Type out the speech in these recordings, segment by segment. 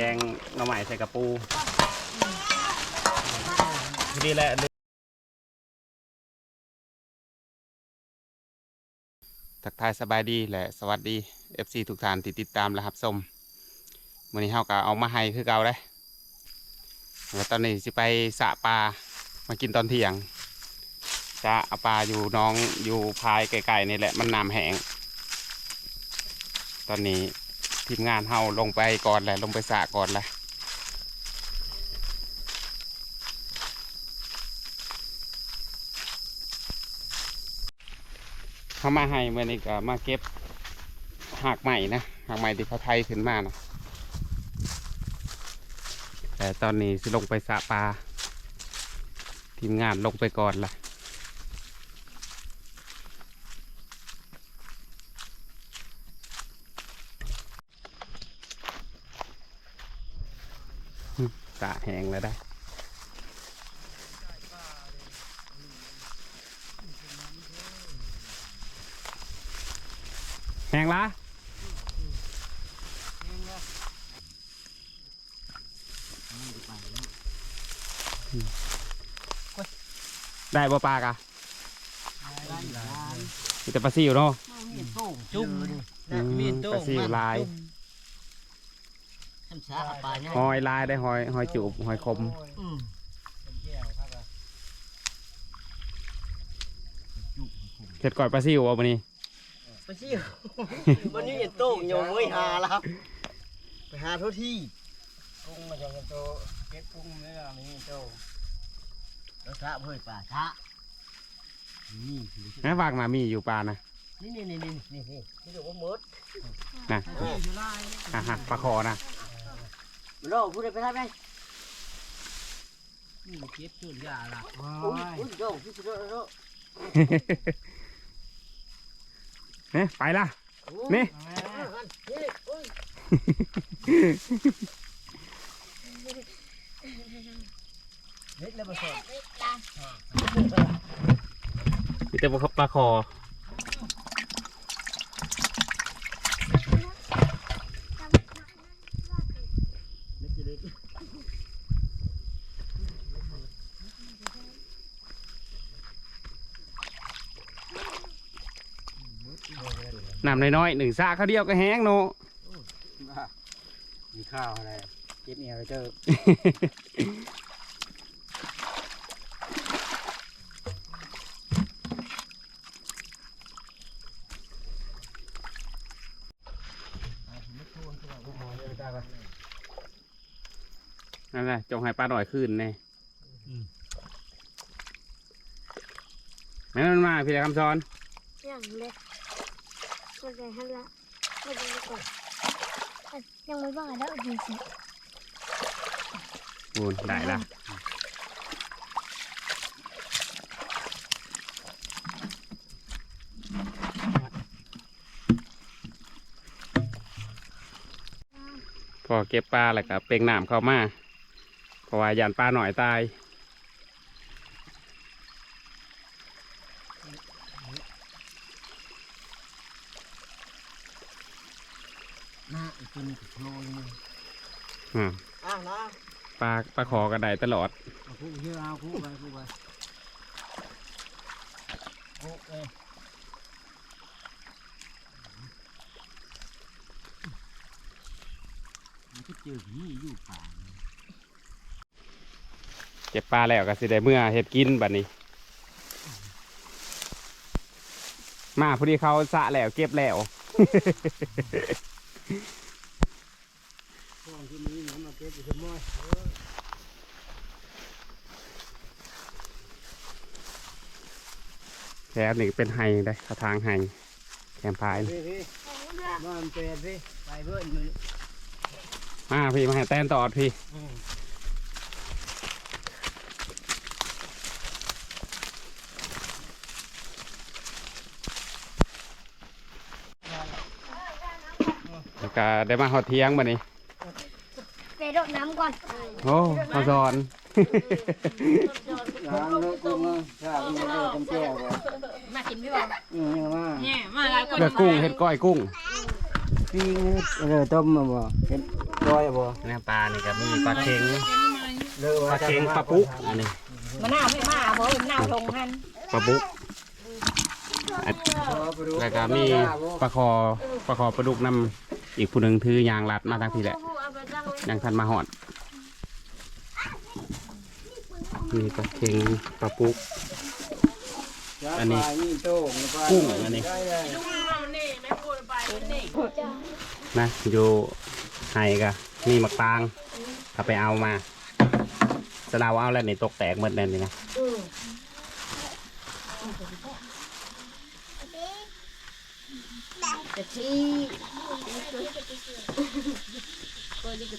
แกงหน่อไม้ใส่กระปูพอดีแหละทักทายสบายดีและสวัสดี FC ทุกท่านที่ติดตามและรับชมวันนี้เฮาก็เอามาให้คือเก่าเลยแล้วตอนนี้สิไปสะปลามากินตอนเที่ยงจะเอาปลาอยู่น้องอยู่พายไกลๆนี่แหละมันน้ำแห้งตอนนี้ ทีมงานเฮาลงไปก่อนแหละลงไปสะก่อนแหละเขามาให้เมื่อนี้ก็มาเก็บหากใหม่นะหากใหม่ที่เขาไทยขึ้นมานะแต่ตอนนี้สิลงไปสะปลาทีมงานลงไปก่อนละส ระแห้งแล้วได้ แห้งละได้บ่ปลากะมีแต่ปลาซิวเนาะจุ่มอืมปลาซิวลาย ทำชาปลาเนี่ยหอยลายได้หอยหอยจูบหอยคมอืมเห็ดก่อยปลาซิวเอามานี่ไปสิวันนี้เห็นโต้งโยมไม่หาแล้วครับ ไปหาเท่าที่กุ้งมาจากโตเก็บกุ้งเนี่ยมีโตแล้วชาเพื่อปลาชานี่คือนะวางมามีอยู่ปลานะนี่นี่นี่นี่นี่นี่ที่เรียกว่ามดนะอะฮะปลาคอนะ มันรอพูดได้ไปได้ไหมนี่เก็บส่วนยาละอุ้ยอุ้ยโต้งที่สุดแล้วเนี่ยไปละ นี่ นี่อุ้ยเล็กแล้วมาสอนมีแต่ปลาคอ เล็กจะเล็ก น้ำน้อยๆหนึ่งซาเขาวเดียวก็แห้งโนมีข้าวอะไรเก็บเนี่ยไปเจอนั่นแหละจงให้ปลาหน่อยขึ้นแน่แม่นมันมาพี่เลยคำสอนอย่างเล็ก ก็เลยให้ละก็เลยก่อนอะยังไม่บ้าแล้วดีสิอูนได้ละพอเก็บปลาแล้วก็เป่งน้ำเข้ามาเพราะว่ายันปลาหน่อยตาย น้า อีกตัวนึงโผล่เลยอืมอ้าวนะปลาปลาขอก็ได้ตลอดเอาคู่เชื่อเอาคู่ไปคู่ไปโอ้เอ้ยมันก็เจอนี่อยู่ป่าเก็บปลาแล้วก็สิได้เมื่อเฮ็ดกินบัดนี้ มาพอดีเขาสะแล้วเก็บแล้ว ข้องที่นี้มันมาเก็บอยู่สมอย แถวนี้เป็นไฮได้เขาทางไฮแคมพายนี่พี่พี่บ้านเป็ดพี่ไปเพื่อนมือมาพี่มาให้แต้นตอดพี่แล้วก็ได้มาหอดเที่ยงบัดนี้ ไปรดน้ำก่อนโอ้เขาสอนล้างเลิกกุ้งอะชาเป็นเลิกกันแก้วอะมากินพี่บอลอืมมาเนี่ยมาหลายคนเลือกกุ้งเห็ดก้อยกุ้งปิ้งเออต้มมาบ่เฮ็ดก้อยบ่น้ำปลานี่ก็มีปลาเค็งเลิกปว่าลาเค็งปลาปุ๊กอันนี้มะนาวไม่มาบ่เห็นนาวทงหันปลาปุ๊กอันแล้วก็มีปลาคอปลาคอปลาดุกน้ำอีกผู้หนึ่งถือยางรัดมาทางพี่แหละ ยังทันมาหอดมีปลาเค็งปลาปุ๊ก อันนี้กุ้งอันนี้นะอยู่ไห้กะมีหมักตางถ้าไปเอามาสลาวเอาแล้วนี่ตกแตกหมดเลยนี่นะ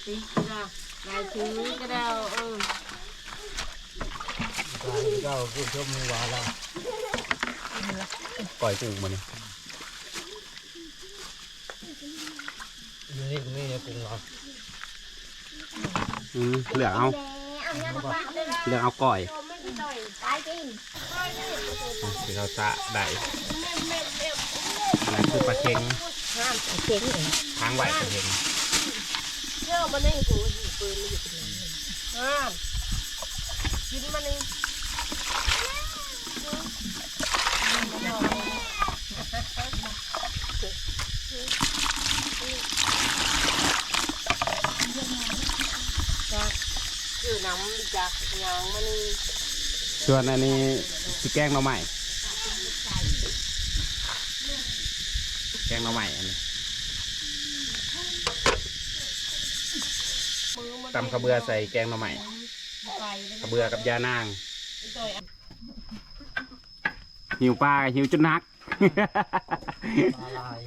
ก็ดีกะทิก็ได้ลายชื้อก็ได้เออเจ้ากุ้งชมมือหวานแล้วปล่อยกุ้งมาเนี่ยนี่นี่กุ้งเราอืมเหลือเอาเอาเนื้อมาปะเลยเหลือเอาก่อยไม่ได้ต่อยตายจริงที่เราจะได้อันนั้นคือปลาเค็งห้ามเข็งเองทางไหวปลาเค็ง เชื่อมันนี่กูปืนมันอยู่ตรงนั้นห้ากินมันนี่คือน้ำจากยางมันนี่ส่วนอันนี้สิแกงหน่อใหม่แกงหน่อใหม่อันนี้ มือมัน ตำกระเบือใส่แกงหน่อใหม่ไปเลยกระเบือกับยานางต่อยหิวปลาหิวจนนักปลาลาย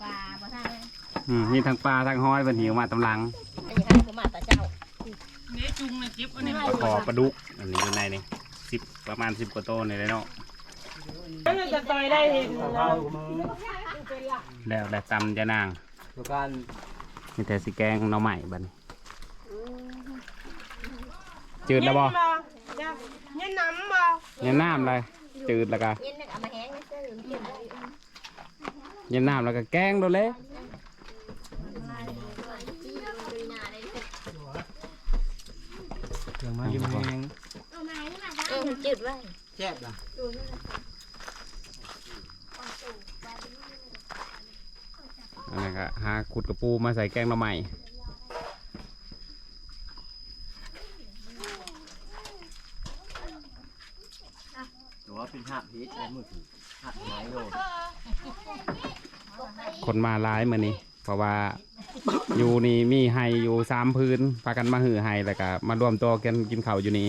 ปลาบ่ทันเลยอืมมีทั้งปลาทั้งห้อยเป็นหิวมาตำลังอันนี้ให้ผมมาตาเจ้าปลาคอปลาดุกอันนี้อยู่ในนี่สิบประมาณสิบกว่าโตในเลยเนาะจะต่อยได้เห็นเข้ามือแล้วแล้วตำยานางตัวการ มีแต่สิแกงหน่อใหม่บัดนจืดแล้วบ่เนี่ยน้ำบ่ยันน้ำเลยจืดแล้วก็เย็นเอามาแห้งนะเสื้อเหลืองเย็นได้ยันน้ำแล้วก็แกงโดนเลยเดี๋ยวมาอยู่แหงเอามานี่มาเออมันจืดไว้แซ่บล่ะ อันนั้นก็หา ขุดกระปูมาใส่แกงหน่อใหม่ตัวเป็นหักพีชมือถือหักไม้โลคนมาร้ายมือนี้เพราะว่าอยู่นี่มีไฮอยู่สามพื้นพากันมาหือไฮแล้วก็มารวมตัวกันกินข้าวอยู่นี่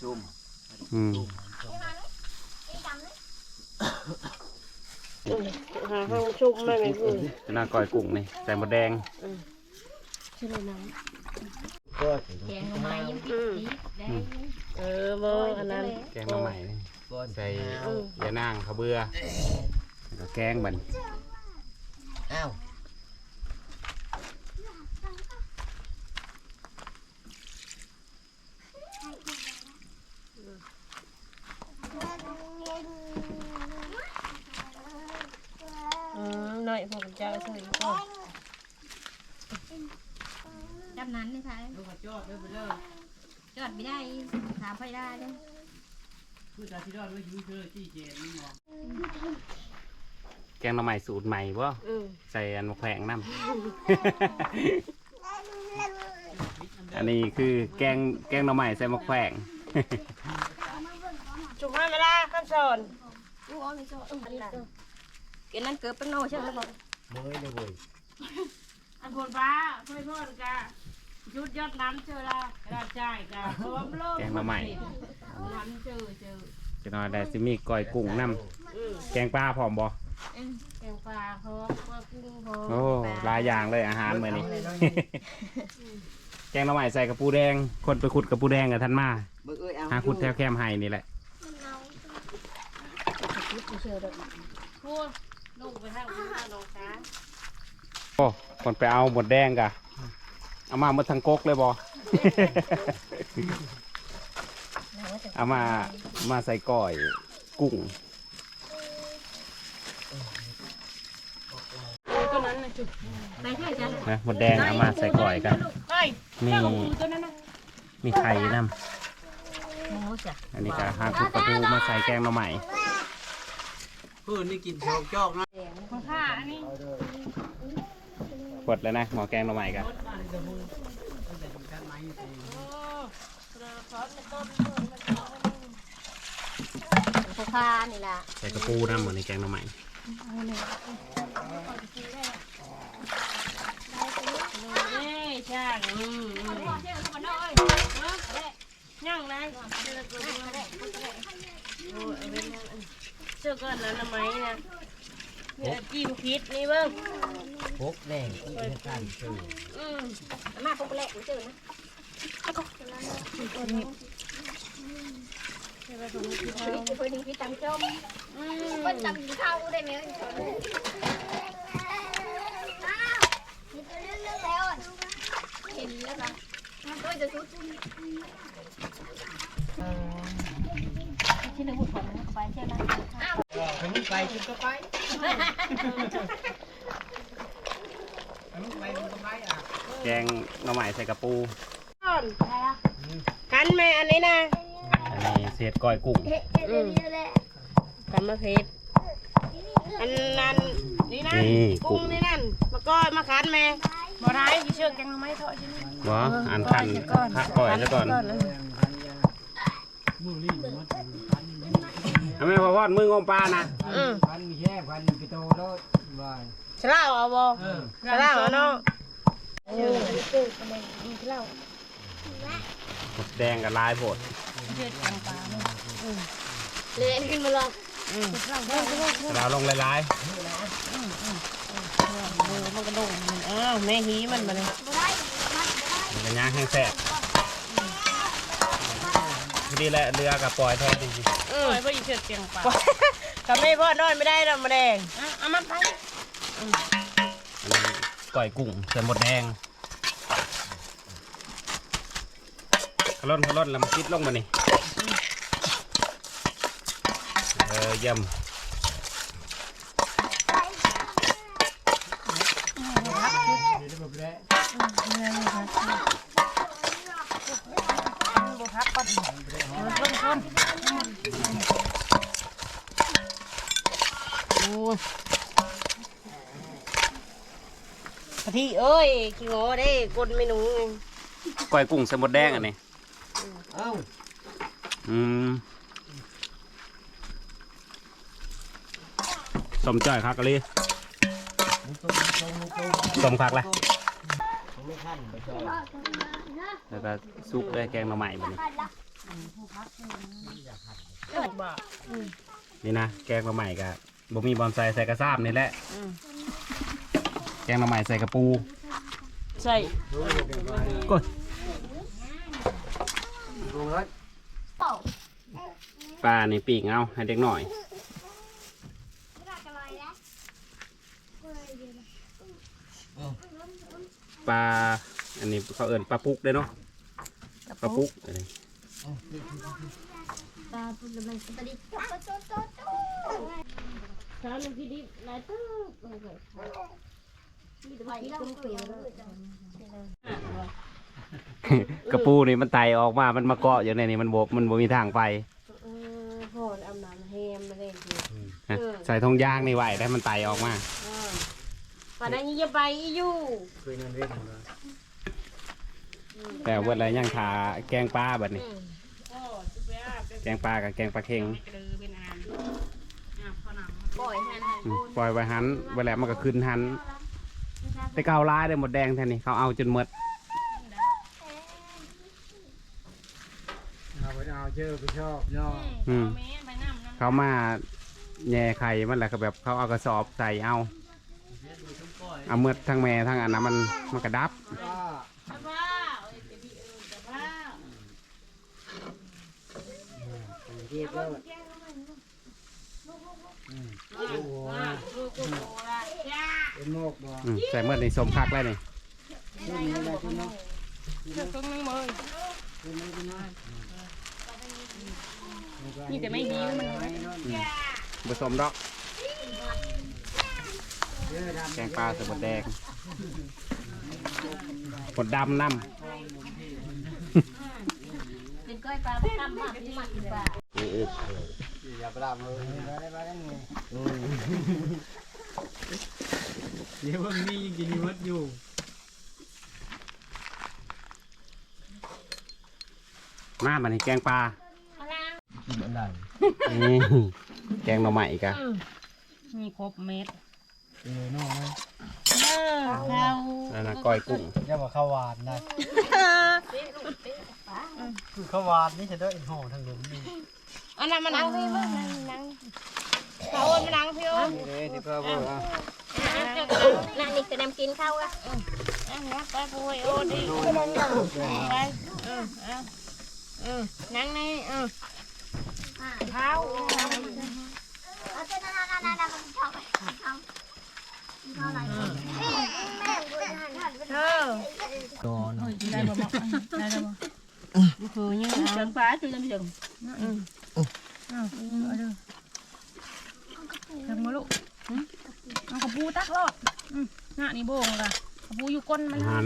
ซุ่มอืม หาห้อง ชุบไม่ไม่คือจะน่าก้อยกุ้งนี่ใส่หมดแดงชื่ออะไรน้ก็แกงลงมายิ้มปี๊ดได้ำเออบ่อันนั้นแกงหน่อใหม่นี่ก้อนใส่ยานางข้าวเบือแล้วก็แกงบันอ้าว น่อยพวกเจ้าใส่ก่อนดับนั้นนี่ค่ะจอดไม่ได้ถามไปได้เด้อแกงหน่อใหม่สูตรใหม่บ่อืมใส่อันมะแขวงน้ำ อันนี้คือแกงแกงหน่อใหม่ใส่มะแขวงชุบให้มาได้ขั้นสอนลู กอ้อมไม่ชอบอันนั้นกินนั่นเกิดเป็นโนใช่ไหมบอกเมื่อยเลยเว้ยอันคนฟ้าเพื่อนเพื่อนกะยุดยอดน้ำเจอละกระดาษจ่ายกะเพราะว่ามันเริ่มแกงหน่อใหม่ น้ำเจอเจอจะนอยได้สิมีก้อยกุ้งน้ำแกงปลาพร้อมบ่แกงปลาเขาว่ากุ้งเขาโอ้หลายอย่างเลยอาหารมื้อนี้ แกงหน่อใหม่ใส่กระปูแดง คนไปขุดกระปูแดงกับท่านมาเบิ่งเอ้ยเอาหาขุดแถวแคมไห้นี่แหละพูด ลูกไปทางคุณน้องช้าโอ้คนไปเอาหมดแดงกะเอามาหมดทั้งกกเลยบ่เอามามาใส่ก้อยกุ้งไปเถอะจ้ะนะหมดแดงเอามาใส่ก่อยกันเฮ้ยมีเจ้าของตัวนั้นนะมีไข่นํโอ้จ้ะอันนี้ก็หาถูกประตูมาใส่แกงหน่อใหม่เพื่อนนี่กินชอกจอกนะ คุณค่าอันนี้กดแล้วนะ หมอแกงหน่อใหม่กันผู้ค้านี่แหละใส่กระปูน้ำหมดในแกงหน่อใหม่เอ้ยช่างอืมอืมย่างไรเชื่อก่อนนะน้ำไม้นะ เนี่ยจิ้มพิษนี่เบิ้งพกแดงที่ให้ท่านซื้ออืมมาปุ๊บแรกเจอนะเพื่อนพี่ตังจมอืมเพื่อนตังข้าวได้ไหมอ้าวมีตัวเรื่องเรื่องแล้วเห็นแล้วค่ะก็จะชุดที่หนึ่งหุ่นของไปใช่ไหม ไปมึงไปมึงก็ไปไปมึงไปมึงก็ไปอะแกงหน่อใหม่ใส่กระปูก่อนกันไหมอันนี้นะอันนี้เศษก้อยกุ้งเฮ้ยเดี๋ยวนี้แหละกันมาเพชรอันนั้นนี่นะนี่กุ้กุ้งงนี่นั่นมาก้อยมาคันแม่บ่ได้ที่เชือกแกงไม้ทอดใช่ไหมวะอันคันพักก่อยซะก่อน ทำไมพอวอดมืองมปลานะอืมพันมีแค่พันกิโลรถบายฉลาดเอาบ่ฉลาดเอาเนาะหมดแดงกับลายโผดเลยขึ้นมาลองเราลงลายมันกระดงอ้าวแม่ฮีมันมาเลยๆมันก็ย่างแห้งแซ่บพอ ดีแหละเรือกับปล่อยแทนจริงอืมไปเชือกแกงปลากับแม่พ่อน้อยไม่ได้ดอกมาแดงเอามาไปๆอันนี้ก้อยกุ้งใส่หมดแดงขล่นขล่นแล้วมันคิดลงมานี่เออเยี่ยม นี่ระบบแรก กะ ทิเอ้ยขี้งอเด้กดเมนูไงก้อยกุ้งใส่หมดแดงอันนี้เอ้าอืมสมจ่อยคักกะลีสมคักเลยไม่ขั้นไปชอบแล้วก็ซุปด้วยแกงหน่อใหม่แบบนี้บ่นี่นะแกงหน่อใหม่กับบ่มีบอลใส่ใส่กระซ้ำนี่แหละ แกงหน่อใหม่ใส่กระปูใช่กดลงรถปลานี่ปีกเอาให้เด็กหน่อยปลาอันนี้เขาเอิ้นปลาปุกเด้อเนาะปลาปุกอันนี้ตาปุ่นเลยตาดิโต๊ะโต๊ะโต๊ะโต๊ะช้อนพี่ดิบหลายตึ๊บ กระปูนี่มันไตออกมา มันมาเกาะอยู่ในนี่มันบมันบ่มีทางไปเออพ่ออาน้ำแฮมมาเลยทีฮะใส่ทงยางนี่ไว้ได้มันไตออกมาป่านนั้จะไปอียู่คุยนั่นเรื่องของเราแต่ว่าอะไรย่างทาแกงปลาแบบนี้แกงปลากับแกงปลาเค็งปล่อยหันอืมปล่อยไว้หันไว้แล้วมันก็ขึ้นหัน แต่เกาลายได้หมดแดงแท่นี้เขาเอาจนหมดเอาไปเอาเชื่อไปชอบย่ออืมแม่ไปน้ำน้เขามาแย่ไข่มันแหละก็แบบเขาเอากระสอบใส่เอาเอาเมือดทั้งแม่ทั้งอันนั้นมันมันกระดับว่าำสบ้าเอ้ยจะดีเออสบ้าเทียบแล้วลูกลูกกูโตละจ้า เป็นโมกบ่อืมใส่เมือดในสมคักเลยนี่ขึ้นนี่ได้ขึ้นเนาะเชือกตรงนึงมือขึ้นนี่ขึ้นเนาะนี่แต่ไม่หิวมันไม่นอนผสมดอกแกงปลาใส่บดแดงบดดำน้เป็นก้อยปลาไม่ตั้มมากที่มันปลาำอืดอย่าไปลามเลยมาได้มาได้ไง เดี๋ยวเพิ่งนี่ยังกินวัดอยู่ๆมาบันนี้แกงปลาบันไดนี่แกงหน่อไม้อีกอะมีครบเม็ดเออน้องนะเออเรานั่นนะก้อยกุ้งอย่าบอกข้าวหวานนะคือข้าวหวานนี่จะได้ห่อทางหลุมนี่อันนั้นมันนั่งพี่มึงนั่งนั่งเขามานั่งพี่โอ้นี่เลยที่พ่อบอกอะ นั่นนี่จะนำกินข้าวอะนั่งนะไปปุ้ยโอ้ดิไปเออเอาเออนั่งในเออเท้าเอาเจ้านั่นนั่นนั่นมันชอบข้าวข้าวอะไรแม่บุญหันหันเออตอนได้บ่บอกได้บ่คือยังเชิงฟ้าคือยังไม่เชิงอืมเอาเอาเด้อเชิงมาลูกเอากระปูตักรอดอืมหน้านี่ โบงละกระปูอยู่ก้นมันอาหาร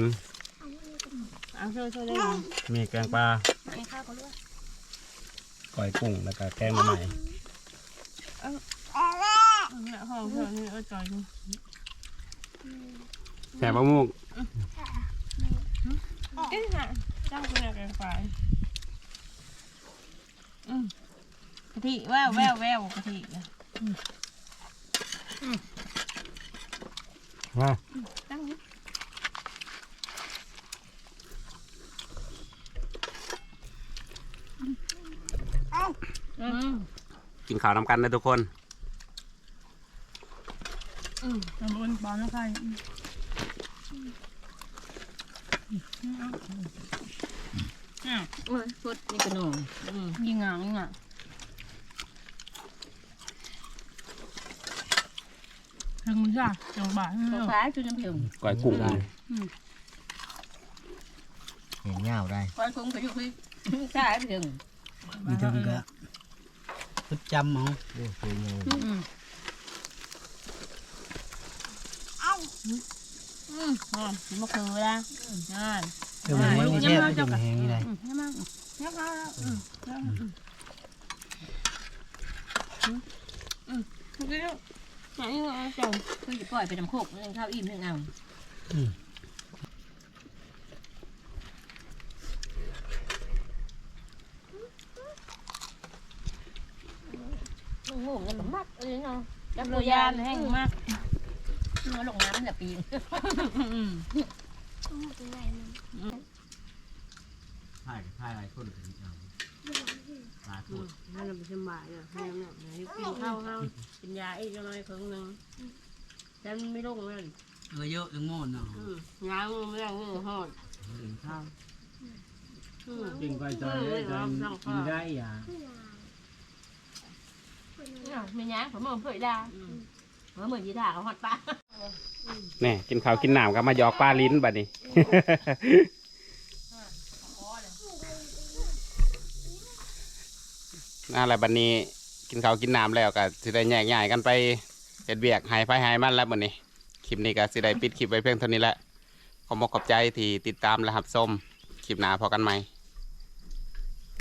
เอาช่วยช่วยได้มีแกงปลาไอ้ข้าวก็รู้ก้อยกุ้งแล้วก็แกงหน่อไม้เนี่ยห้องเธอนี่เออจอยนี่แซ่บมะม่วงเอ๊ะน่ะจ้างคุณอยากแกงไฟอืมกะทิแววแววแววกะทิ มาตั้งนี้อืมกินข้าวนำกันนะทุกคนทำบนบอลแล้วใครโอ้ยพุดนี่กระหนูยิงอะยิงอะ ถึงมึงจ้ะจังบ่ายฟ้าจุดน้ำถึงก้อยกุ้งเห็นเงาได้ก้อยกุ้งไปอยู่ที่ใช่ถึงมีถึงก็พุดจำเอาโอ้สวยงามอืมอืมอ๋อมะเขือละนั่นเดี๋ยวมันไม่แช่ไม่ถึงแห้งนี่เลยอืมเนี่ยมาเนี่ยมา อืมเนี่ยอืมอืมอืมเมื่อกี้เนี่ยอย่างนี้เอาจังคือจะปล่อยไปน้ำโคกเรื่องข้าวอิ่มเรื่องเอาโอ้โหเงินมากเอ้ยเนาะจับโรยานแห้งมากเนื้อลงน้ำแต่ปีนถ่ายถ่ายหลายคนถึงเอา หลายคนให้เราไปสบายอะให้เราเนี่ยกินข้าวข้าวกินยาอีกจังเลยครึ่งหนึงฉันไม่ลงเลยเออเยอะจังโม่นเนาะอืมงานมึงไม่ได้เงือหอดถึงข้าวอืมจริงไปจอยเลยจอยกินได้อะเนี่ยมีงานผมมึงเผยดาเมื่อเหมือนยีด่าเขาหอดปลาแน่กินข้าวกินน้ำก็มาหยอกปลาลิ้นบัดนี้ นั่นแหละบัดนี้กินข้าวกินน้ำแล้วก็สิได้แยกย้ายกันไปเฮ็ดเบียกหายไฟหายมันแล้วบัดนี้คลิปนี้ก็สิได้ปิดคลิปไว้เพียงเท่านี้แหละขอบอกขอบใจที่ติดตามและรับชมคลิปหน้าพอกันใหม่